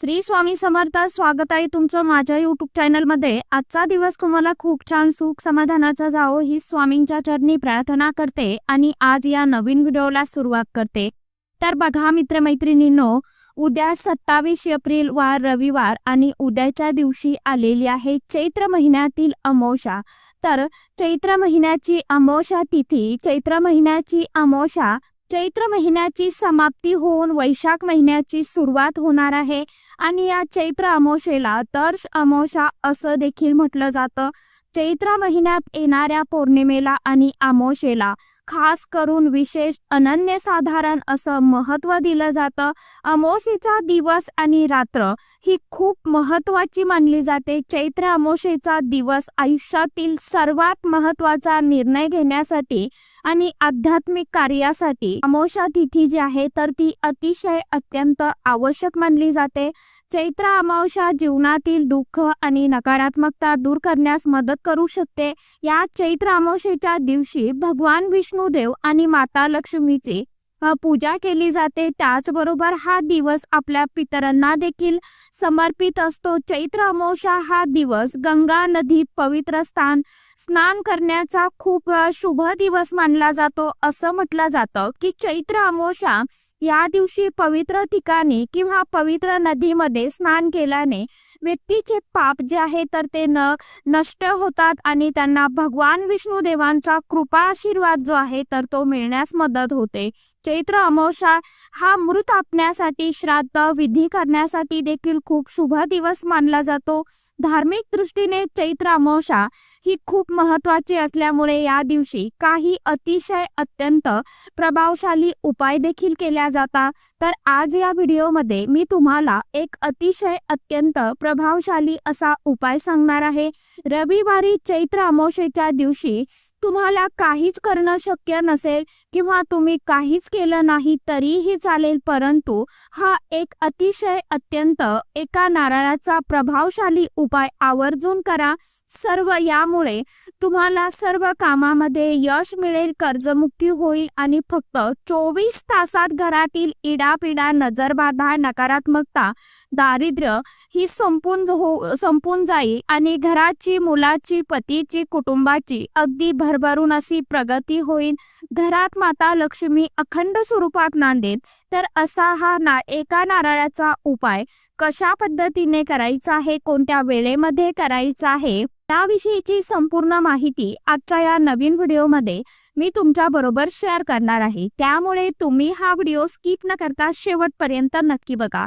श्री स्वामी समर्थ स्वागत आहे तुमचं माझ्या युट्यूब चॅनलमध्ये आजचा दिवस तुम्हाला खूप छान सुख समाधानाचा जावो ही स्वामींच्या चरणी प्रार्थना करते आणि आज या नवीन व्हिडिओला सुरुवात करते. तर बघा मित्रमैत्रिणींनो उद्या सत्तावीस एप्रिल वार रविवार आणि उद्याच्या दिवशी आलेली आहे चैत्र महिन्यातील अमोषा तर चैत्र महिन्याची अमोषा तिथी चैत्र महिन्याची अमोषा चैत्र महिन्याची समाप्ती होऊन वैशाख महिन्याची सुरुवात होणार आहे. आणि या चैत्र अमोशेला तर्श अमोशा असं देखील म्हटलं जातं. चैत्र महिन्यात येणाऱ्या पौर्णिमेला आणि आमोशेला खास करून विशेष अनन्यसाधारण असं महत्त्व दिलं जातं. अमावस्येचा दिवस आणि रात्र ही खूप महत्त्वाची मानली जाते. चैत्र अमोशेचा दिवस आयुष्यातील सर्वात महत्त्वाचा निर्णय घेण्यासाठी आणि आध्यात्मिक कार्यासाठी अमोशा तिथी जी आहे तर ती अतिशय अत्यंत आवश्यक मानली जाते. चैत्र अमावशा जीवनातील दुःख आणि नकारात्मकता दूर करण्यास मदत करू शकते. या चैत्र अमावस्येच्या दिवशी भगवान विष्णुदेव आणि माता लक्ष्मीची पूजा केली जाते. त्याचबरोबर हा दिवस आपल्या पितरांना देखील समर्पित असतो. चैत्र अमावस्या हा दिवस गंगा नदीत पवित्र स्थान स्नान करण्याचा खूप शुभ दिवस मानला जातो. असं म्हटलं जातं की चैत्र अमावस्या या दिवशी पवित्र ठिकाणी किंवा पवित्र नदीमध्ये स्नान केल्याने व्यक्तीचे पाप जे आहे तर ते न नष्ट होतात आणि त्यांना भगवान विष्णू देवांचा कृपा आशीर्वाद जो आहे तर तो मिळण्यास मदत होते. चैत्र अमावस्या हा मृत आपण्यासाठी श्राद्ध विधी करण्यासाठी देखील खूप शुभ दिवस मानला जातो. धार्मिक दृष्टीने चैत्र अमावस्या ही खूप महत्वाची असल्यामुळे या दिवशी काही अतिशय अत्यंत प्रभावशाली उपाय देखील केल्या जातात. तर आज या व्हिडिओमध्ये मी तुम्हाला एक अतिशय अत्यंत प्रभावशाली असा उपाय सांगणार आहे. रविवारी चैत्र अमावस्येच्या दिवशी तुम्हाला काहीच करणं शक्य नसेल किंवा तुम्ही काहीच केलं नाही तरीही चालेल परंतु हा एक अतिशय अत्यंत एका नारळाचा प्रभावशाली उपाय आवर्जून करा. सर्व यामुळे तुम्हाला सर्व कामामध्ये यश मिळेल कर्जमुक्ती होईल आणि फक्त चोवीस तासात घरातील इडापिडा नजरबाधा नकारात्मकता दारिद्र्य ही संपून हो संपून जाईल आणि घराची मुलाची पतीची कुटुंबाची अगदी भर भरभरून अशी प्रगती होईल. घरात माता लक्ष्मी अखंड स्वरूपात नांदेत तर असा हा ना एका नारळाचा उपाय कशा पद्धतीने करायचा आहे? कोणत्या वेळेमध्ये करायचा आहे? त्याविषयीची संपूर्ण माहिती आजच्या या नवीन व्हिडिओमध्ये मी तुमच्या बरोबर शेअर करणार आहे. त्यामुळे तुम्ही हा व्हिडिओ स्किप न करता शेवटपर्यंत नक्की बघा.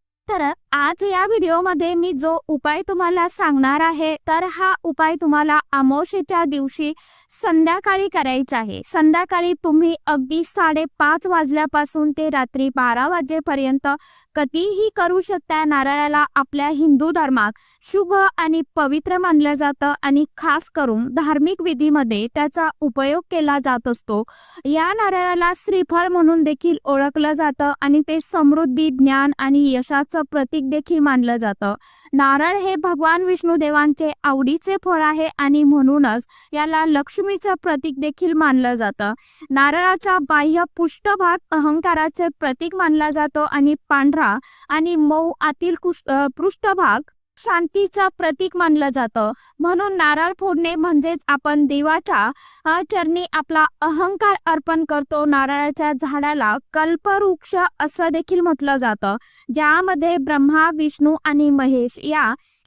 तर आज या व्हिडिओमध्ये मी जो उपाय तुम्हाला सांगणार आहे तर हा उपाय तुम्हाला अमावशेच्या दिवशी संध्याकाळी करायचा आहे. संध्याकाळी तुम्ही अगदी साडेपाच वाजल्यापासून ते रात्री बारा वाजेपर्यंत कधीही करू शकता नारळाला आपल्या हिंदू धर्मात. शुभ आणि पवित्र मानलं जातं आणि खास करून धार्मिक विधीमध्ये त्याचा उपयोग केला जात असतो. या नारळाला श्रीफळ म्हणून देखील ओळखलं जातं आणि ते समृद्धी ज्ञान आणि यशाच प्रतीक देखील मानलं जातं. नारळ हे भगवान विष्णू देवांचे आवडीचे फळ आहे आणि म्हणूनच याला लक्ष्मीचं प्रतीक देखील मानलं जातं. नारळाचा बाह्य पृष्ठभाग अहंकाराचे प्रतीक मानला जातो आणि पांढरा आणि मऊ आतील पृष्ठभाग शांतीचं प्रतीक मानलं जातं. म्हणून नारळ फोडणे म्हणजेच आपण देवाच्या चरणी आपला अहंकार अर्पण करतो. नारळाच्या झाडाला कल्पवृक्ष असं देखील म्हटलं जातं. ज्यामध्ये ब्रह्मा विष्णू आणि महेश या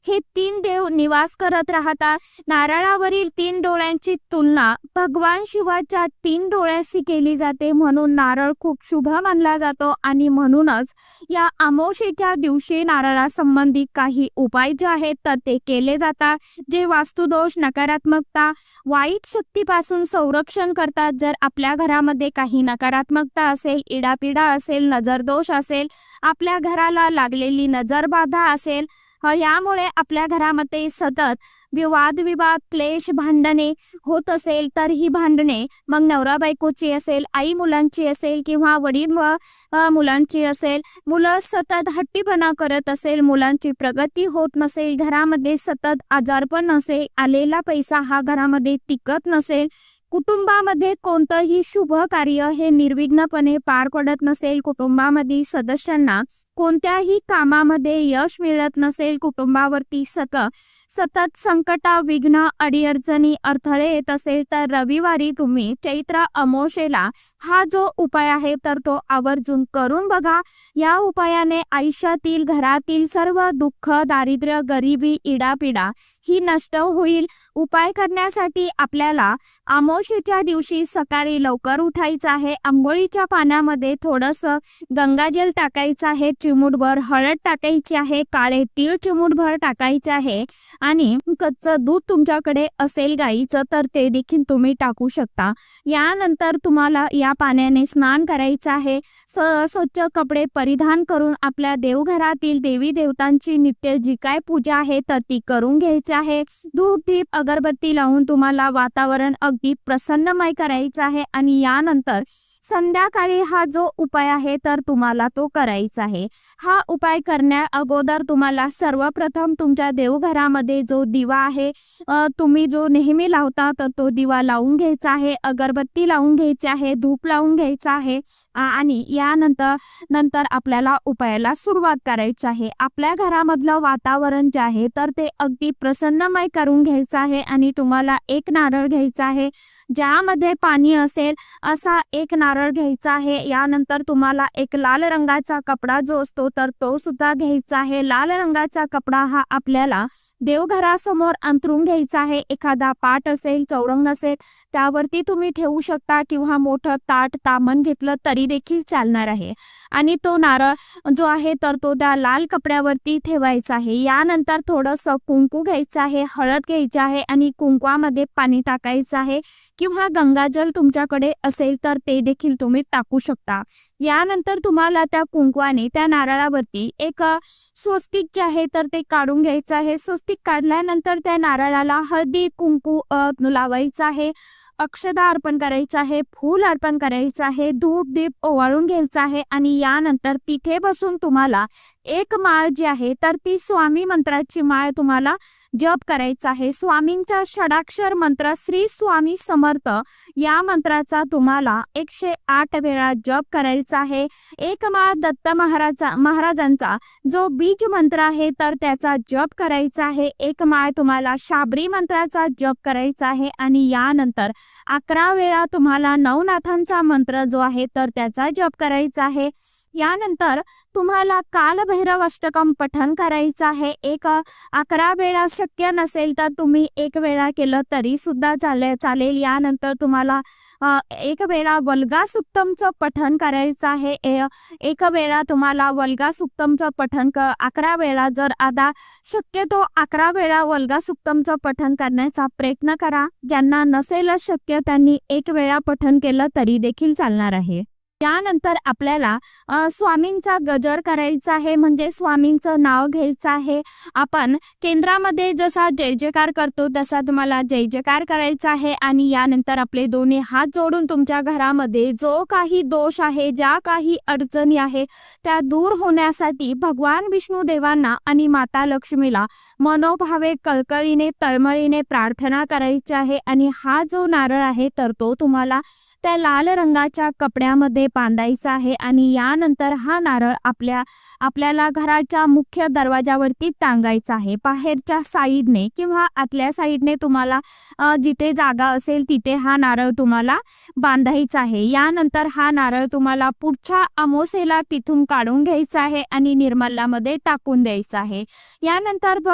हे तीन देव निवास करत राहतात. नारळावरील तीन डोळ्यांची तुलना भगवान शिवाच्या तीन डोळ्याशी केली जाते. म्हणून नारळ खूप शुभ मानला जातो. आणि म्हणूनच या अमोशेच्या दिवशी नारळासंबंधी काही उपाय जे आहेत तर ते केले जातात. जे वास्तुदोष नकारात्मकता वाईट शक्तीपासून संरक्षण करतात जर आपल्या घरामध्ये काही नकारात्मकता असेल इडापिडा असेल नजरदोष असेल आपल्या घराला लागलेली नजरबाधा असेल यामुळे आपल्या घरामध्ये सतत विवाद विवाद क्लेश भांडणे होत असेल तर ही भांडणे. मग नवरा बायकोची असेल आई मुलांची असेल किंवा वडील मुलांची असेल मुलं सतत हट्टीपणा करत असेल मुलांची प्रगती होत नसेल घरामध्ये सतत आजारपण नसेल आलेला पैसा हा घरामध्ये टिकत नसेल कुटुंबामध्ये कोणतंही शुभ कार्य हे निर्विघ्नपणे पार पडत नसेल कुटुंबामधील सदस्यांना कोणत्याही कामामध्ये यश मिळत नसेल कुटुंबावरती सतत सतत संकटा विघ्न अडीअडचणी अडथळे येत असेल तर रविवारी तुम्ही चैत्र अमोशेला हा जो उपाय आहे तर तो आवर्जून करून बघा. या उपायाने आयुष्यातील घरातील सर्व दुःख दारिद्र्य गरिबी इडापिडा ही नष्ट होईल. उपाय करण्यासाठी आपल्याला एकादशीच्या दिवशी सकाळी लवकर उठायचं आहे. आंघोळीच्या पाण्यामध्ये थोडंसं गंगाजल टाकायचं आहे. चिमूटभर हळद टाकायची आहे. काळे तीळ चिमूटभर टाकायचे आहे. आणि कच्चं दूध तुमच्याकडे असेल गाईचं तर ते देखील तुम्ही टाकू शकता. यानंतर तुम्हाला या पाण्याने स्नान करायचं आहे. स स्वच्छ कपडे परिधान करून आपल्या देवघरातील देवी देवतांची नित्य जी काय पूजा आहे तर ती करून घ्यायची आहे. धूप दीप अगरबत्ती लावून तुम्हाला वातावरण अगदी प्रसन्नमय करायचा आहे आणि यानंतर संध्याकाळी हा जो उपाय आहे तर तुम्हाला तो करायचा आहे. हा उपाय करण्या अगोदर तुम्हाला सर्वप्रथम तुमच्या देवघरामध्ये जो दिवा आहे तुम्ही जो नेहमी लावता तर तो दिवा लावून घ्यायचा आहे अगरबत्ती लावून घ्यायची आहे धूप लावून घ्यायचा आहे आणि यानंतर नंतर आपल्याला उपायाला सुरुवात करायची आहे. आपल्या घरामधलं वातावरण जे आहे तर ते अगदी प्रसन्नमय करून घ्यायचं आहे आणि तुम्हाला एक नारळ घ्यायचा आहे ज्यामध्ये पाणी असेल असा एक नारळ घ्यायचा आहे. यानंतर तुम्हाला एक लाल रंगाचा कपडा जो असतो तर तो सुद्धा घ्यायचा आहे. लाल रंगाचा कपडा हा आपल्याला देवघरासमोर अंतरून घ्यायचा आहे. एखादा पाट असेल चौरंग असेल त्यावरती तुम्ही ठेवू शकता किंवा मोठं ताट तामण घेतलं तरी देखील चालणार आहे. आणि तो नारळ जो आहे तर तो त्या लाल कपड्यावरती ठेवायचा आहे. यानंतर थोडंसं कुंकू घ्यायचं आहे हळद घ्यायची आहे आणि कुंकवामध्ये पाणी टाकायचं आहे किंवा गंगाजल तुमच्याकडे असेल तर ते देखील तुम्ही टाकू शकता. यानंतर तुम्हाला त्या कुंकवाने त्या नारळावरती एक स्वस्तिक जे आहे तर ते काढून घ्यायचं आहे. स्वस्तिक काढल्यानंतर त्या नारळाला हळदी कुंकू लावायचं आहे. अक्षदा अर्पण करायचं आहे फूल अर्पण करायचं आहे धूप दीप ओवाळून घ्यायचं आहे आणि यानंतर तिथे बसून तुम्हाला एक माळ जी आहे तर ती स्वामी मंत्राची माळ तुम्हाला जप करायचा आहे. स्वामींचा षडाक्षर मंत्र श्री स्वामी समर्थ या मंत्राचा तुम्हाला एकशे आठ वेळा जप करायचा आहे. एक माळ दत्त महाराजा महाराजांचा जो बीज मंत्र आहे तर त्याचा जप करायचा आहे. एक माळ तुम्हाला शाबरी मंत्राचा जप करायचा आहे आणि यानंतर अकरा वेळा तुम्हाला नवनाथांचा मंत्र जो आहे तर त्याचा जप करायचा आहे. यानंतर तुम्हाला कालभैरव अष्टकम पठन करायचं आहे. एक अकरा वेळा शक्य नसेल तर तुम्ही एक वेळा केलं तरी सुद्धा चालेल चालेल. यानंतर तुम्हाला एक वेळा वल्गा सुक्तमचं पठन करायचं आहे. एक वेळा तुम्हाला वल्गा सुक्तमचं पठन क अकरा वेळा जर आता शक्यतो अकरा वेळा वल्गा सुक्तमचं पठन करण्याचा प्रयत्न करा. ज्यांना नसेलच शक्य त्यांनी एक वेळा पठन केलं तरी देखील चालणार आहे. त्यानंतर आपल्याला स्वामींचा गजर करायचा आहे म्हणजे स्वामींचं नाव घ्यायचं आहे. आपण केंद्रामध्ये जसा जय जयकार करतो तसा तुम्हाला जय जयकार करायचा आहे आणि यानंतर आपले दोन्ही हात जोडून तुमच्या घरामध्ये जो काही दोष आहे ज्या काही अडचणी आहे त्या दूर होण्यासाठी भगवान विष्णू देवांना आणि माता लक्ष्मीला मनोभावे कळकळीने तळमळीने प्रार्थना करायची आहे. आणि हा जो नारळ आहे तर तो तुम्हाला त्या लाल रंगाच्या कपड्यामध्ये बांधायचा आहे आणि यानंतर हा नारळ आपल्या आपल्याला घराच्या मुख्य दरवाजावरती टांगायचा आहे. बाहेरच्या साईडने किंवा आतल्या साईडने तुम्हाला जिथे जागा असेल तिथे हा नारळ तुम्हाला बांधायचा आहे. यानंतर हा नारळ तुम्हाला पुढच्या अमोसेला तिथून काढून घ्यायचा आहे आणि निर्मलामध्ये टाकून द्यायचा आहे. यानंतर ब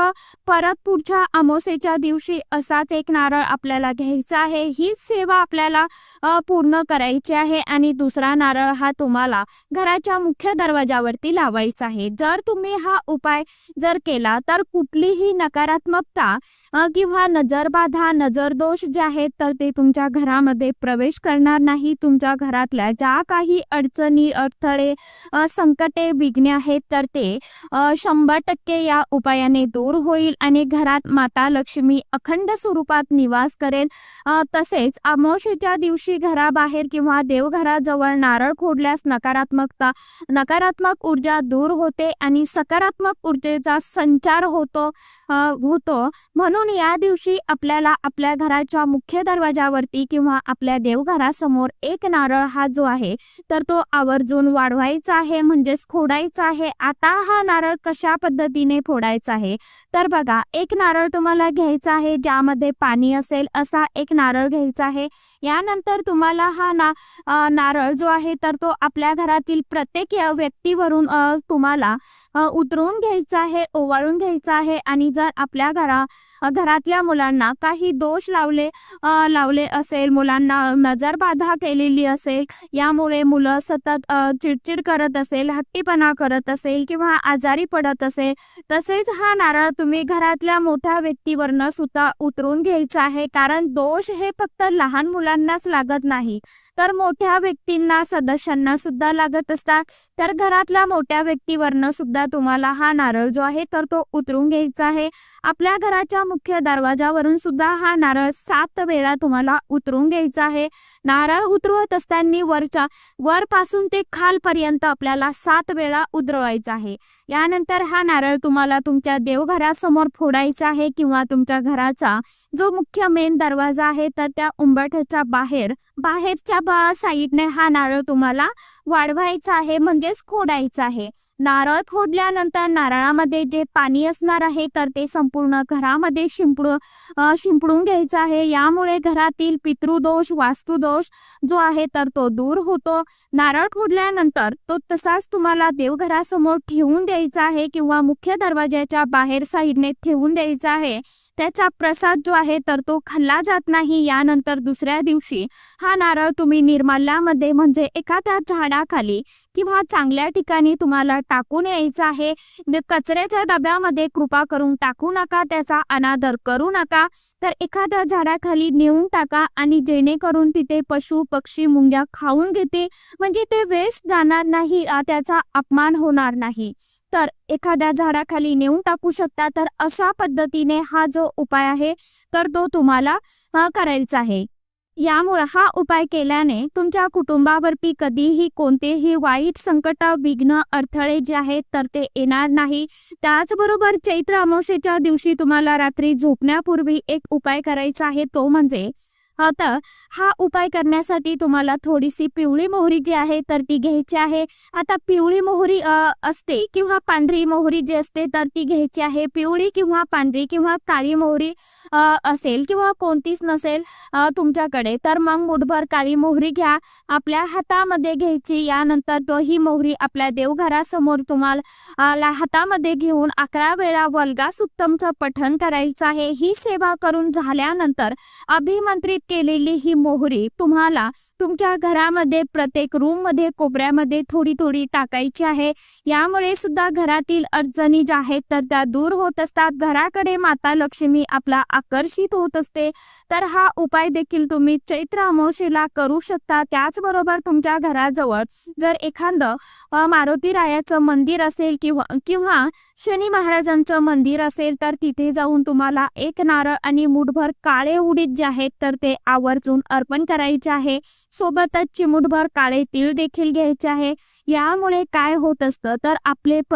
परत पुढच्या अमोसेच्या दिवशी असाच एक नारळ आपल्याला घ्यायचा आहे. हीच सेवा आपल्याला पूर्ण करायची आहे आणि दुसरा नारळ नारळ हा तुम्हाला घराच्या मुख्य दरवाजावरती लावायचा आहे. जर तुम्ही हा उपाय जर केला तर कुठलीही नकारात्मकता किंवा नजरबाधा नजरदोष जे आहेत तर ते तुमच्या घरामध्ये प्रवेश करणार नाही. तुमच्या घरातल्या ज्या काही अडचणी अडथळे संकटे विघ्ने आहेत तर ते शंभर टक्के या उपायाने दूर होईल आणि घरात माता लक्ष्मी अखंड स्वरूपात निवास करेल. तसेच अमावशेच्या दिवशी घराबाहेर किंवा देवघराजवळ नारळ खोडल्यास नकारात्मकता नकारात्मक ऊर्जा दूर होते आणि सकारात्मक ऊर्जेचा संचार होतो होतो. म्हणून या दिवशी आपल्याला आपल्या घराच्या मुख्य दरवाजावरती किंवा आपल्या देवघरासमोर एक नारळ हा जो आहे तर तो आवर्जून वाढवायचा आहे म्हणजेच खोडायचा आहे. आता हा नारळ कशा पद्धतीने फोडायचा आहे? तर बघा एक नारळ तुम्हाला घ्यायचा आहे ज्यामध्ये पाणी असेल असा एक नारळ घ्यायचा आहे. यानंतर तुम्हाला हा ना नारळ जो आहे तर तो आपल्या घरातील प्रत्येक व्यक्तीवरून तुम्हाला उतरवून घ्यायचा आहे ओवाळून घ्यायचा आहे आणि जर आपल्या घरा घरातल्या मुलांना काही दोष लावले लावले असेल मुलांना नजरबाधा केलेली असेल यामुळे मुलं सतत चिडचिड करत असेल हट्टीपणा करत असेल किंवा आजारी पडत असेल तसेच हा नारळ तुम्ही घरातल्या मोठ्या व्यक्तीवरनं सुद्धा उतरून घ्यायचा आहे. कारण दोष हे फक्त लहान मुलांनाच लागत नाही. तर मोठ्या व्यक्तींना सदस्यांना सुद्धा लागत असतात तर घरातल्या मोठ्या व्यक्तीवरनं सुद्धा तुम्हाला हा नारळ जो आहे तर तो उतरून घ्यायचा आहे. आपल्या घराच्या मुख्य दरवाजावरून सुद्धा हा नारळ सात वेळा तुम्हाला उतरून घ्यायचा आहे. नारळ उतरवत असताना वरच्या वरपासून ते खालपर्यंत आपल्याला सात वेळा उतरवायचा आहे. यानंतर हा नारळ तुम्हाला तुमच्या देवघरासमोर फोडायचा आहे किंवा तुमच्या घराचा जो मुख्य मेन दरवाजा आहे तर त्या उंबरठ्याच्या बाहेर बाहेरच्या बा साईडने हा नारळ तुम्हाला वाढवायचा आहे म्हणजेच खोडायचा आहे. नारळ फोडल्यानंतर नारळामध्ये जे पाणी असणार आहे तर ते संपूर्ण घरामध्ये शिंपडू शिंपडून घ्यायचं आहे. यामुळे घरातील पितृदोष वास्तुदोष जो आहे तर तो दूर होतो. नारळ फोडल्यानंतर तो तसाच तुम्हाला देवघरासमोर ठेवून द्यायचा आहे किंवा मुख्य दरवाजाच्या बाहेर साईडने ठेवून द्यायचा आहे. त्याचा प्रसाद जो आहे तर तो खाल्ला जात नाही. यानंतर दुसऱ्या दिवशी हा नारळ तुम्ही निर्माल्यामध्ये म्हणजे एखाद्या झाडाखाली किंवा चांगल्या ठिकाणी तुम्हाला टाकून यायचं आहे. कचऱ्याच्या डब्यामध्ये कृपा करून टाकू नका त्याचा अनादर करू नका. तर एखाद्या झाडाखाली नेऊन टाका आणि जेणेकरून तिथे पशु पक्षी मुंग्या खाऊन घेते म्हणजे ते वेस्ट जाणार नाही त्याचा अपमान होणार नाही. तर एखाद्या झाडाखाली नेऊन टाकू शकता तर अशा पद्धतीने हा जो उपाय आहे तर तो तुम्हाला करायचा आहे. यामुळे हा उपाय केल्याने तुमच्या कुटुंबावरती कधीही कोणतेही वाईट संकट विघ्न अडथळे जे आहेत तर ते येणार नाही. त्याचबरोबर चैत्र अमावस्येच्या दिवशी तुम्हाला रात्री झोपण्यापूर्वी एक उपाय करायचा आहे तो म्हणजे आता हा उपाय करण्यासाठी तुम्हाला थोडीशी पिवळी मोहरी जी आहे तर ती घ्यायची आहे. आता पिवळी मोहरी असते किंवा पांढरी मोहरी जी असते तर ती घ्यायची आहे. पिवळी किंवा पांढरी किंवा काळी मोहरी असेल किंवा कोणतीच नसेल तुमच्याकडे तर मग मुठभर काळी मोहरी घ्या. आपल्या हातामध्ये घ्यायची यानंतर तो ही मोहरी आपल्या देवघरासमोर तुम्हाला हातामध्ये घेऊन अकरा वेळा वल्गा सुत्तमचं पठण करायचं आहे. ही सेवा करून झाल्यानंतर अभिमंत्रित केलेली ही मोहरी तुम्हाला तुमच्या घरामध्ये प्रत्येक रूममध्ये कोपऱ्यामध्ये थोडी थोडी टाकायची आहे. यामुळे सुद्धा घरातील अडचणी ज्या आहेत तर त्या दूर होत असतात. घराकडे माता लक्ष्मी आपला आकर्षित होत असते. तर हा उपाय देखील तुम्ही चैत्र अमावशेला करू शकता. त्याचबरोबर तुमच्या घराजवळ जर एखादं मारुती रायाचं मंदिर असेल किंवा किंवा शनी महाराजांचं मंदिर असेल तर तिथे जाऊन तुम्हाला एक नारळ आणि मुठभर काळे उडीद जे आहेत तर ते आवर्जून अर्पण करायचे आहे. सोबतच चिमुटभर काळे तीळ देखील घ्यायचे आहे. यामुळे काय होत असतं? तर आपले प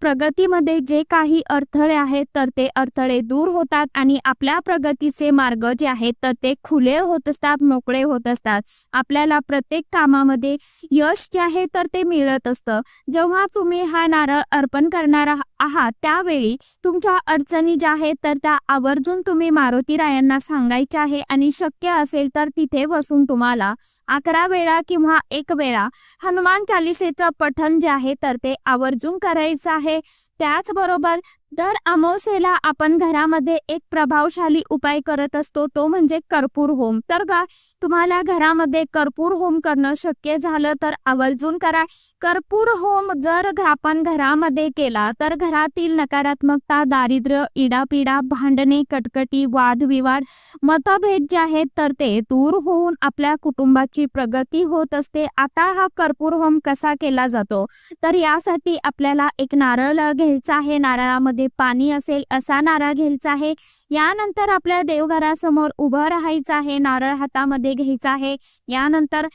प्रगतीमध्ये जे काही अडथळे आहेत तर ते अडथळे दूर होतात आणि आपल्या प्रगतीचे मार्ग जे आहेत तर ते खुले होत असतात मोकळे होत असतात. आपल्याला प्रत्येक कामामध्ये यश जे आहे तर ते मिळत असतं. जेव्हा तुम्ही हा नारळ अर्पण करणार आहात त्यावेळी तुमच्या अडचणी ज्या आहेत तर त्या आवर्जून तुम्ही मारुती रायांना सांगायच्या आहे आणि शक्य असेल तर तिथे बसून तुम्हाला अकरा वेळा किंवा एक वेळा हनुमान चालिसेचं पठण जे आहे तर ते आवर्जून करायचं आहे. त्याचबरोबर दर अमावस्येला आपण घरामध्ये एक प्रभावशाली उपाय करत असतो तो म्हणजे कर्पूर होम. तर का तुम्हाला घरामध्ये कर्पूर होम करणं शक्य झालं तर आवर्जून करा. कर्पूर होम जर आपण घरामध्ये केला तर घरातील नकारात्मकता दारिद्र्य इडापिडा भांडणे कटकटी वादविवाद मतभेद जे आहेत तर ते दूर होऊन आपल्या कुटुंबाची प्रगती होत असते. आता हा कर्पूर होम कसा केला जातो? तर यासाठी आपल्याला एक नारळ घ्यायचा आहे. नारळामध्ये पाणी असेल असा नारळ घ्यायचा आहे. यानंतर आपल्या देवघरासमोर उभं राहायचं आहे. नारळ हातामध्ये घ्यायचा आहे. यानंतर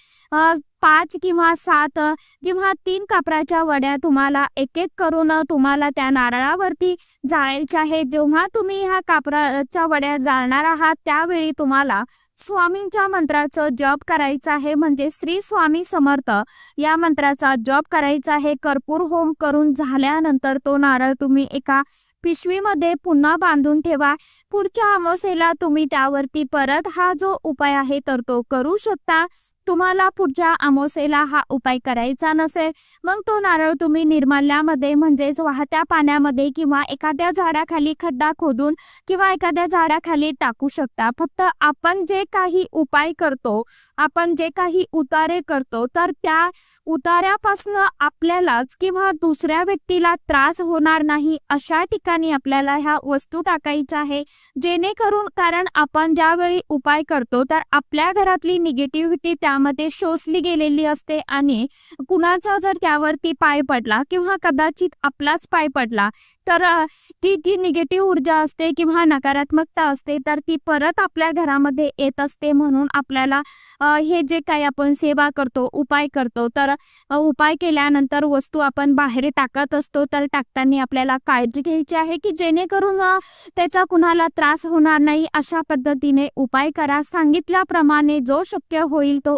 पाच किंवा सात किंवा तीन कापराच्या वड्या तुम्हाला एक एक करून तुम्हाला त्या नारळावरती जाळायच्या आहे जेव्हा तुम्ही ह्या कापराच्या वड्या जाळणार आहात त्यावेळी तुम्हाला स्वामींच्या मंत्राचं जप करायचं आहे. म्हणजे श्री स्वामी समर्थ या मंत्राचा जप करायचा आहे. कर्पूर होम करून झाल्यानंतर तो नारळ तुम्ही एका पिशवीमध्ये पुन्हा बांधून ठेवा. पुढच्या अमावस्येला तुम्ही त्यावरती परत हा जो उपाय आहे तर तो करू शकता. तुम्हाला पुढच्या आमोसेला हा उपाय करायचा नसेल मग तो नारळ तुम्ही निर्माल्यामध्ये म्हणजेच वाहत्या पाण्यामध्ये किंवा एखाद्या झाडाखाली खड्डा खोदून किंवा एखाद्या झाडाखाली टाकू शकता. फक्त आपण जे काही उपाय करतो आपण जे काही उतारे करतो तर त्या उतार्यापासून आपल्यालाच किंवा दुसऱ्या व्यक्तीला त्रास होणार नाही अशा ठिकाणी आपल्याला ह्या वस्तू टाकायच्या आहे जेणेकरून कारण आपण ज्यावेळी उपाय करतो तर आपल्या घरातली निगेटिव्हिटी त्या त्यामध्ये शोषली गेलेली असते आणि कुणाचा जर त्यावरती पाय पडला किंवा कदाचित आपलाच पाय पडला तर ती जी निगेटिव्ह ऊर्जा असते किंवा नकारात्मकता असते तर ती परत आपल्या घरामध्ये येत असते म्हणून आपल्याला हे जे काही आपण सेवा करतो उपाय करतो तर उपाय केल्यानंतर वस्तू आपण बाहेर टाकत असतो तर टाकताना आपल्याला काळजी घ्यायची आहे की जेणेकरून त्याचा कुणाला त्रास होणार नाही अशा पद्धतीने उपाय करा. सांगितल्याप्रमाणे जो शक्य होईल तो